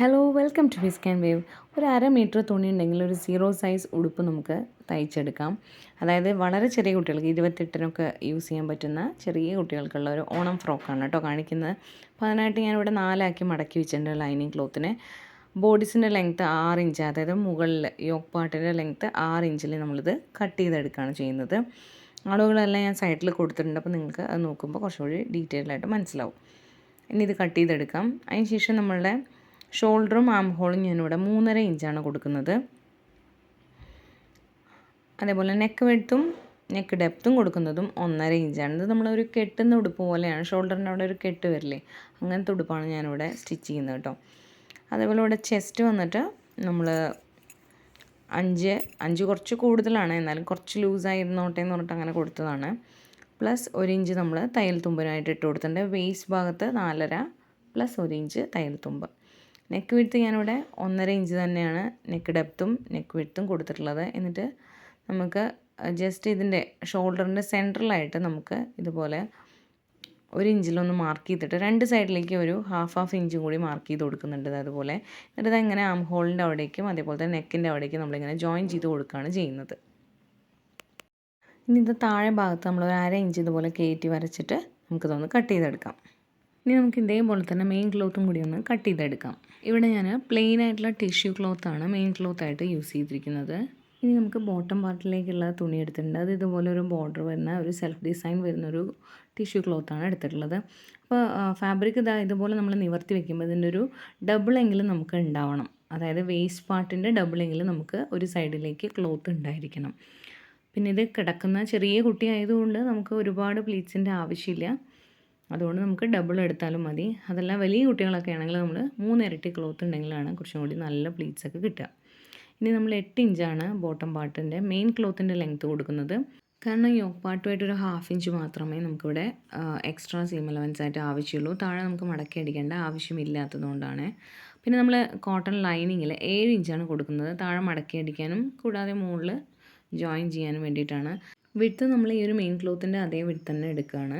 Hello welcome to ഫിസ് ക്യാൻ വേവ് ഒരു അര മീറ്റർ തുണി ഉണ്ടെങ്കിൽ ഒരു സീറോ സൈസ് ഉടുപ്പ് നമുക്ക് തയ്ച്ചെടുക്കാം. അതായത് വളരെ ചെറിയ കുട്ടികൾക്ക് ഇരുപത്തെട്ടിനൊക്കെ യൂസ് ചെയ്യാൻ പറ്റുന്ന ചെറിയ കുട്ടികൾക്കുള്ള ഒരു ഓണം ഫ്രോക്കാണ് കേട്ടോ കാണിക്കുന്നത്. അപ്പോൾ അതിനായിട്ട് ഞാനിവിടെ നാലാക്കി മടക്കി വെച്ചിട്ടുണ്ട് ലൈനിങ് ക്ലോത്തിനെ ബോഡീസിന്റെ ലെങ്ത്ത് ആറ് ഇഞ്ച് അതായത് മുകളിൽ യോക്ക് പാർട്ടിന്റെ ലെങ്ത്ത് ആറ് ഇഞ്ചിൽ നമ്മളിത് കട്ട് ചെയ്തെടുക്കുകയാണ് ചെയ്യുന്നത്. അളവുകളെല്ലാം ഞാൻ സൈഡിൽ കൊടുത്തിട്ടുണ്ട്. അപ്പോൾ നിങ്ങൾക്ക് അത് നോക്കുമ്പോൾ കുറച്ചുകൂടി ഡീറ്റെയിൽ ആയിട്ട് മനസ്സിലാവും. ഇനി ഇത് കട്ട് ചെയ്തെടുക്കാം. അതിന് ശേഷം നമ്മളുടെ ഷോൾഡറും ആം ഹോളും ഞാനിവിടെ മൂന്നര ഇഞ്ചാണ് കൊടുക്കുന്നത്. അതേപോലെ നെക്ക് വെട്ടും നെക്ക് ഡെപ്തും കൊടുക്കുന്നതും ഒന്നര ഇഞ്ചാണ്. ഇത് നമ്മളൊരു കെട്ടുന്ന ഉടുപ്പ് പോലെയാണ്. ഷോൾഡറിന്റെ അവിടെ ഒരു കെട്ട് വരില്ലേ? അങ്ങനത്തെ ഉടുപ്പാണ് ഞാനിവിടെ സ്റ്റിച്ച് ചെയ്യുന്നത് കേട്ടോ. അതേപോലെ ഇവിടെ ചെസ്റ്റ് വന്നിട്ട് നമ്മൾ അഞ്ച് അഞ്ച് കുറച്ച് കൂടുതലാണ്. എന്നാലും കുറച്ച് ലൂസായിരുന്നോട്ടെ എന്ന് പറഞ്ഞിട്ട് അങ്ങനെ കൊടുത്തതാണ്. പ്ലസ് ഒരു ഇഞ്ച് നമ്മൾ തയ്യൽ തുമ്പനായിട്ട് ഇട്ട് കൊടുത്തിട്ടുണ്ട്. വേസ്റ്റ് ഭാഗത്ത് നാലര പ്ലസ് ഒരു ഇഞ്ച് തയ്യൽ തുമ്പ്. നെക്ക് വിടുത്ത് ഞാനിവിടെ ഒന്നര ഇഞ്ച് തന്നെയാണ് നെക്ക് ഡെപ്തും നെക്ക് വിടുത്തും കൊടുത്തിട്ടുള്ളത്. എന്നിട്ട് നമുക്ക് ജസ്റ്റ് ഇതിന്റെ ഷോൾഡറിന്റെ സെൻട്രലായിട്ട് നമുക്ക് ഇതുപോലെ ഒരു ഇഞ്ചിലൊന്ന് മാർക്ക് ചെയ്തിട്ട് രണ്ട് സൈഡിലേക്ക് ഒരു ഹാഫ് ഹാഫ് ഇഞ്ചും കൂടി മാർക്ക് ചെയ്ത് കൊടുക്കുന്നുണ്ട് അതുപോലെ. എന്നിട്ട് ഇങ്ങനെ ആം ഹോളിന്റെ അവിടേക്കും അതേപോലെ തന്നെ നെക്കിന്റെ അവിടേക്കും നമ്മളിങ്ങനെ ജോയിൻ ചെയ്ത് കൊടുക്കുകയാണ് ചെയ്യുന്നത്. ഇനി ഇത് താഴെ ഭാഗത്ത് നമ്മൾ ഒരു അര ഇഞ്ച് ഇതുപോലെ കയറ്റി വരച്ചിട്ട് നമുക്കിതൊന്ന് കട്ട് ചെയ്തെടുക്കാം. ഇനി നമുക്ക് ഇതേപോലെ തന്നെ മെയിൻ ക്ലോത്തും കൂടി ഒന്ന് കട്ട് ചെയ്തെടുക്കാം. ഇവിടെ ഞാൻ പ്ലെയിൻ ആയിട്ടുള്ള ടിഷ്യൂ ക്ലോത്താണ് മെയിൻ ക്ലോത്തായിട്ട് യൂസ് ചെയ്തിരിക്കുന്നത്. ഇനി നമുക്ക് ബോട്ടം പാർട്ടിലേക്കുള്ള തുണി എടുത്തിട്ടുണ്ട്. അത് ഇതുപോലെ ഒരു ബോർഡർ വരുന്ന ഒരു സെൽഫ് ഡിസൈൻ വരുന്ന ഒരു ടിഷ്യൂ ക്ലോത്താണ് എടുത്തിട്ടുള്ളത്. അപ്പോൾ ഫാബ്രിക് ഇതാ ഇതുപോലെ നമ്മൾ നിവർത്തി വെക്കുമ്പോൾ ഇതിന്റെ ഒരു ഡബിളെങ്കിലും നമുക്ക് ഉണ്ടാവണം. അതായത് വേസ്റ്റ് പാർട്ടിന്റെ ഡബിളെങ്കിലും നമുക്ക് ഒരു സൈഡിലേക്ക് ക്ലോത്ത് ഉണ്ടായിരിക്കണം. പിന്നെ ഇത് കിടക്കുന്ന ചെറിയ കുട്ടി ആയതുകൊണ്ട് നമുക്ക് ഒരുപാട് പ്ലീറ്റ്സിന്റെ ആവശ്യമില്ല. അതുകൊണ്ട് നമുക്ക് ഡബിൾ എടുത്താലും മതി. അതല്ല വലിയ കുട്ടികളൊക്കെ ആണെങ്കിൽ നമ്മൾ മൂന്നിരട്ടി ക്ലോത്ത് ഉണ്ടെങ്കിലാണ് കുറച്ചും കൂടി നല്ല പ്ലീറ്റ്സ് ഒക്കെ കിട്ടുക. ഇനി നമ്മൾ എട്ട് ഇഞ്ചാണ് ബോട്ടം പാർട്ടിന്റെ മെയിൻ ക്ലോത്തിന്റെ ലെങ്ത്ത് കൊടുക്കുന്നത്. കാരണം യോക്ക് പാർട്ടുമായിട്ട് ഒരു ഹാഫ് ഇഞ്ച് മാത്രമേ നമുക്കിവിടെ എക്സ്ട്രാ സീം അലവൻസ് ആയിട്ട് ആവശ്യമുള്ളൂ. താഴെ നമുക്ക് മടക്കി അടിക്കേണ്ട ആവശ്യമില്ലാത്തതുകൊണ്ടാണ്. പിന്നെ നമ്മൾ കോട്ടൺ ലൈനിങ്ങിൽ ഏഴ് ഇഞ്ചാണ് കൊടുക്കുന്നത്. താഴെ മടക്കി അടിക്കാനും കൂടാതെ മുകളിൽ ജോയിൻ ചെയ്യാനും വേണ്ടിയിട്ടാണ്. വിടുത്ത് നമ്മൾ ഈ ഒരു മെയിൻ ക്ലോത്തിന്റെ അതേ വിടുത്ത് തന്നെ എടുക്കുകയാണ്.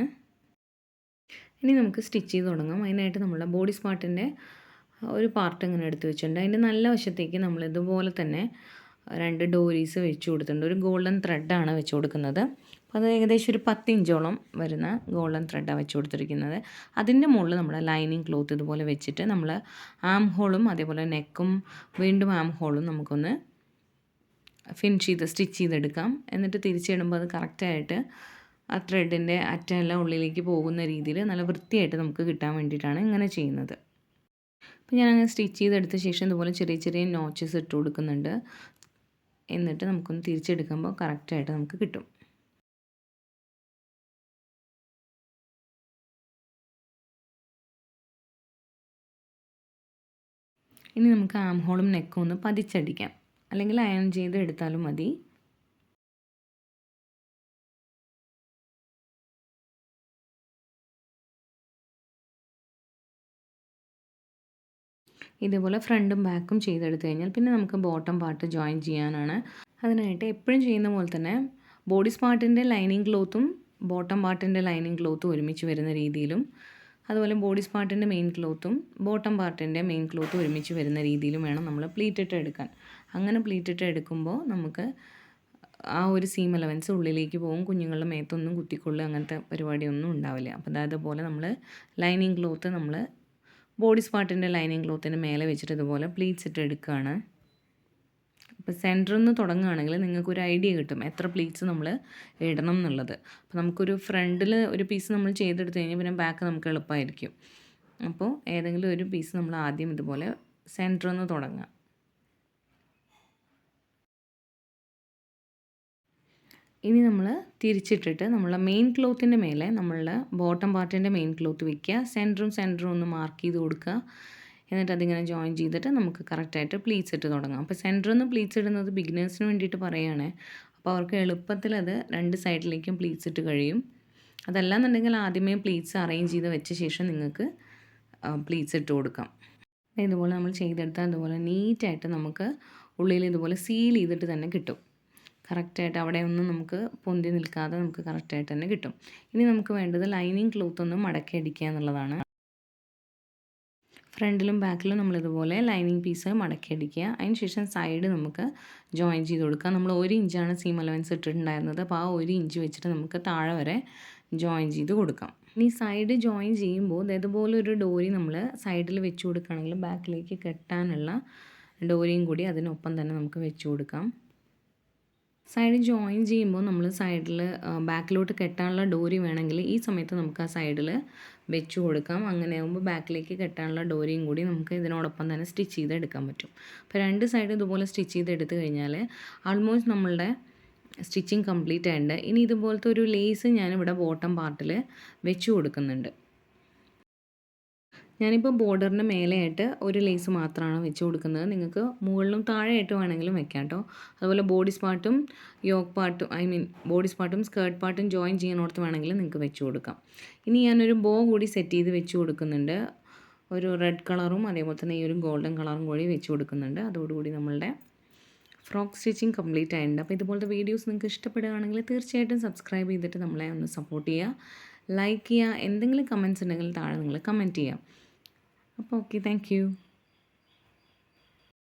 ഇനി നമുക്ക് സ്റ്റിച്ച് ചെയ്ത് തുടങ്ങാം. അതിനായിട്ട് നമ്മുടെ ബോഡി സ്പാർട്ടിന്റെ ഒരു പാർട്ട് ഇങ്ങനെ എടുത്ത് വെച്ചിട്ടുണ്ട്. അതിന്റെ നല്ല വശത്തേക്ക് നമ്മൾ ഇതുപോലെ തന്നെ രണ്ട് ഡോരീസ് വെച്ച് കൊടുത്തിട്ടുണ്ട്. ഒരു ഗോൾഡൻ ത്രെഡാണ് വെച്ച് കൊടുക്കുന്നത്. അപ്പോൾ അത് ഏകദേശം ഒരു പത്ത് ഇഞ്ചോളം വരുന്ന ഗോൾഡൻ ത്രെഡാണ് വെച്ച് കൊടുത്തിരിക്കുന്നത്. അതിന്റെ മുകളിൽ നമ്മൾ ലൈനിങ് ക്ലോത്ത് ഇതുപോലെ വെച്ചിട്ട് നമ്മൾ ആം ഹോളും അതേപോലെ നെക്കും വീണ്ടും ആം ഹോളും നമുക്കൊന്ന് ഫിനിഷ് ചെയ്ത് സ്റ്റിച്ച് ചെയ്തെടുക്കാം. എന്നിട്ട് തിരിച്ചിടുമ്പോൾ അത് കറക്റ്റായിട്ട് ആ ത്രെഡിന്റെ അറ്റമെല്ലാം ഉള്ളിലേക്ക് പോകുന്ന രീതിയിൽ നല്ല വൃത്തിയായിട്ട് നമുക്ക് കിട്ടാൻ വേണ്ടിയിട്ടാണ് ഇങ്ങനെ ചെയ്യുന്നത്. അപ്പോൾ ഞാനങ്ങനെ സ്റ്റിച്ച് ചെയ്തെടുത്ത ശേഷം ഇതുപോലെ ചെറിയ ചെറിയ നോച്ചസ് ഇട്ട് കൊടുക്കുന്നുണ്ട്. എന്നിട്ട് നമുക്കൊന്ന് തിരിച്ചെടുക്കുമ്പോൾ കറക്റ്റായിട്ട് നമുക്ക് കിട്ടും. ഇനി നമുക്ക് ആം ഹോളും നെക്കും ഒന്ന് പതിച്ചടിക്കാം. അല്ലെങ്കിൽ അയൺ ചെയ്ത് എടുത്താലും മതി. ഇതേപോലെ ഫ്രണ്ടും ബാക്കും ചെയ്തെടുത്തു കഴിഞ്ഞാൽ പിന്നെ നമുക്ക് ബോട്ടം പാർട്ട് ജോയിൻ ചെയ്യാനാണ്. അതിനായിട്ട് എപ്പോഴും ചെയ്യുന്ന പോലെ തന്നെ ബോഡി സ്പാർട്ടിന്റെ ലൈനിങ് ക്ലോത്തും ബോട്ടം പാർട്ടിന്റെ ലൈനിങ് ക്ലോത്തും ഒരുമിച്ച് വരുന്ന രീതിയിലും അതുപോലെ ബോഡി സ്പാർട്ടിന്റെ മെയിൻ ക്ലോത്തും ബോട്ടം പാർട്ടിന്റെ മെയിൻ ക്ലോത്തും ഒരുമിച്ച് വരുന്ന രീതിയിലും വേണം നമ്മൾ പ്ലീറ്റ് ഇട്ട് എടുക്കാൻ. അങ്ങനെ പ്ലീറ്റ് ഇട്ട് എടുക്കുമ്പോൾ നമുക്ക് ആ ഒരു സീം അലവൻസ് ഉള്ളിലേക്ക് പോകും. കുഞ്ഞുങ്ങളുടെ മേത്തൊന്നും കുത്തിക്കൊള്ളുക അങ്ങനത്തെ പരിപാടിയൊന്നും ഉണ്ടാവില്ല. അപ്പോൾ അതുപോലെ നമ്മൾ ലൈനിങ് ക്ലോത്ത് നമ്മൾ ബോഡി സ്പാർട്ടിന്റെ ലൈനിങ് ക്ലോത്തിന് മേലെ വെച്ചിട്ട് ഇതുപോലെ പ്ലീറ്റ്സ് ഇട്ട് എടുക്കുകയാണ്. അപ്പോൾ സെന്ററിൽ നിന്ന് തുടങ്ങുകയാണെങ്കിൽ നിങ്ങൾക്കൊരു ഐഡിയ കിട്ടും എത്ര പ്ലീറ്റ്സ് നമ്മൾ ഇടണം എന്നുള്ളത്. അപ്പോൾ നമുക്കൊരു ഫ്രണ്ടിൽ ഒരു പീസ് നമ്മൾ ചെയ്തെടുത്ത് കഴിഞ്ഞാൽ പിന്നെ ബാക്ക് നമുക്ക് എളുപ്പമായിരിക്കും. അപ്പോൾ ഏതെങ്കിലും ഒരു പീസ് നമ്മൾ ആദ്യം ഇതുപോലെ സെന്ററിൽ നിന്ന് തുടങ്ങാം. ഇനി നമ്മൾ തിരിച്ചിട്ടിട്ട് നമ്മളെ മെയിൻ ക്ലോത്തിന്റെ മേലെ നമ്മളുടെ ബോട്ടം പാർട്ടിന്റെ മെയിൻ ക്ലോത്ത് വയ്ക്കുക സെന്ററും സെന്ററും ഒന്ന് മാർക്ക് ചെയ്ത് കൊടുക്കുക. എന്നിട്ട് അതിങ്ങനെ ജോയിൻ ചെയ്തിട്ട് നമുക്ക് കറക്റ്റായിട്ട് പ്ലീറ്റ്സ് ഇട്ട് തുടങ്ങാം. അപ്പോൾ സെന്ററിൽ നിന്ന് പ്ലീറ്റ്സ് ഇടുന്നത് ബിഗിനേഴ്സിന് വേണ്ടിയിട്ട് പറയുകയാണ് അപ്പോൾ അവർക്ക് എളുപ്പത്തിൽ അത് രണ്ട് സൈഡിലേക്കും പ്ലീറ്റ്സ് ഇട്ട് കഴിയും. അതല്ല എന്നുണ്ടെങ്കിൽ ആദ്യമേ പ്ലീറ്റ്സ് അറേഞ്ച് ചെയ്ത് വെച്ച ശേഷം നിങ്ങൾക്ക് പ്ലീറ്റ്സ് ഇട്ട് കൊടുക്കാം. ഇതുപോലെ നമ്മൾ ചെയ്തെടുത്താൽ അതുപോലെ നീറ്റായിട്ട് നമുക്ക് ഉള്ളിൽ ഇതുപോലെ സീൽ ചെയ്തിട്ട് തന്നെ കിട്ടും. കറക്റ്റായിട്ട് അവിടെ ഒന്നും നമുക്ക് പൊന്തി നിൽക്കാതെ നമുക്ക് കറക്റ്റായിട്ട് തന്നെ കിട്ടും. ഇനി നമുക്ക് വേണ്ടത് ലൈനിങ് ക്ലോത്ത് ഒന്ന് മടക്കി അടിക്കുക എന്നുള്ളതാണ്. ഫ്രണ്ടിലും ബാക്കിലും നമ്മളിതുപോലെ ലൈനിങ് പീസ് മടക്കി അടിക്കുക. അതിന് ശേഷം സൈഡ് നമുക്ക് ജോയിൻ ചെയ്ത് കൊടുക്കുക നമ്മൾ ഒരു ഇഞ്ചാണ് സീം അലവൻസ് ഇട്ടിട്ടുണ്ടായിരുന്നത്. അപ്പോൾ ആ ഒരു ഇഞ്ച് വെച്ചിട്ട് നമുക്ക് താഴെ വരെ ജോയിൻ ചെയ്ത് കൊടുക്കാം. ഇനി സൈഡ് ജോയിൻ ചെയ്യുമ്പോൾ ഇതുപോലെ ഒരു ഡോറി നമ്മൾ സൈഡിൽ വെച്ച് കൊടുക്കുകയാണെങ്കിൽ ബാക്കിലേക്ക് കെട്ടാനുള്ള ഡോറിയും കൂടി അതിനൊപ്പം തന്നെ നമുക്ക് വെച്ച് കൊടുക്കാം. സൈഡ് ജോയിൻ ചെയ്യുമ്പോൾ നമ്മൾ സൈഡിൽ ബാക്കിലോട്ട് കെട്ടാനുള്ള ഡോരി വേണമെങ്കിൽ ഈ സമയത്ത് നമുക്ക് ആ സൈഡിൽ വെച്ച് കൊടുക്കാം. അങ്ങനെ ആകുമ്പോൾ ബാക്കിലേക്ക് കെട്ടാനുള്ള ഡോരിയും കൂടി നമുക്ക് ഇതിനോടൊപ്പം തന്നെ സ്റ്റിച്ച് ചെയ്തെടുക്കാൻ പറ്റും. അപ്പോൾ രണ്ട് സൈഡ് ഇതുപോലെ സ്റ്റിച്ച് ചെയ്തെടുത്ത് കഴിഞ്ഞാൽ ആൾമോസ്റ്റ് നമ്മളുടെ സ്റ്റിച്ചിങ് കംപ്ലീറ്റ് ആയിട്ടുണ്ട്. ഇനി ഇതുപോലത്തെ ഒരു ലേസ് ഞാനിവിടെ ബോട്ടം പാർട്ടിൽ വെച്ച് കൊടുക്കുന്നുണ്ട്. ഞാനിപ്പോൾ ബോർഡറിന് മേലെയായിട്ട് ഒരു ലേസ് മാത്രമാണ് വെച്ച് കൊടുക്കുന്നത്. നിങ്ങൾക്ക് മുകളിലും താഴെയായിട്ട് വേണമെങ്കിലും വെക്കാം കേട്ടോ. അതുപോലെ ബോഡി സ്പാർട്ടും യോക്ക് പാർട്ടും ഐ മീൻ ബോഡി സ്പാർട്ടും സ്കേർട്ട് പാർട്ടും ജോയിൻ ചെയ്യണോടത്ത് വേണമെങ്കിലും നിങ്ങൾക്ക് വെച്ച് കൊടുക്കാം. ഇനി ഞാനൊരു ബോ കൂടി സെറ്റ് ചെയ്ത് വെച്ച് കൊടുക്കുന്നുണ്ട്. ഒരു റെഡ് കളറും അതേപോലെ തന്നെ ഈ ഒരു ഗോൾഡൻ കളറും കൂടി വെച്ച് കൊടുക്കുന്നുണ്ട്. അതോടുകൂടി നമ്മളുടെ ഫ്രോക്ക് സ്റ്റിച്ചിങ് കംപ്ലീറ്റ് ആയിട്ടുണ്ട്. അപ്പോൾ ഇതുപോലത്തെ വീഡിയോസ് നിങ്ങൾക്ക് ഇഷ്ടപ്പെടുകയാണെങ്കിൽ തീർച്ചയായിട്ടും സബ്സ്ക്രൈബ് ചെയ്തിട്ട് നമ്മളെ ഒന്ന് സപ്പോർട്ട് ചെയ്യുക. ലൈക്ക് ചെയ്യുക. എന്തെങ്കിലും കമൻസ് ഉണ്ടെങ്കിൽ താഴെ നിങ്ങൾ കമന്റ് ചെയ്യാം അപ്പോൾ ഓക്കെ താങ്ക്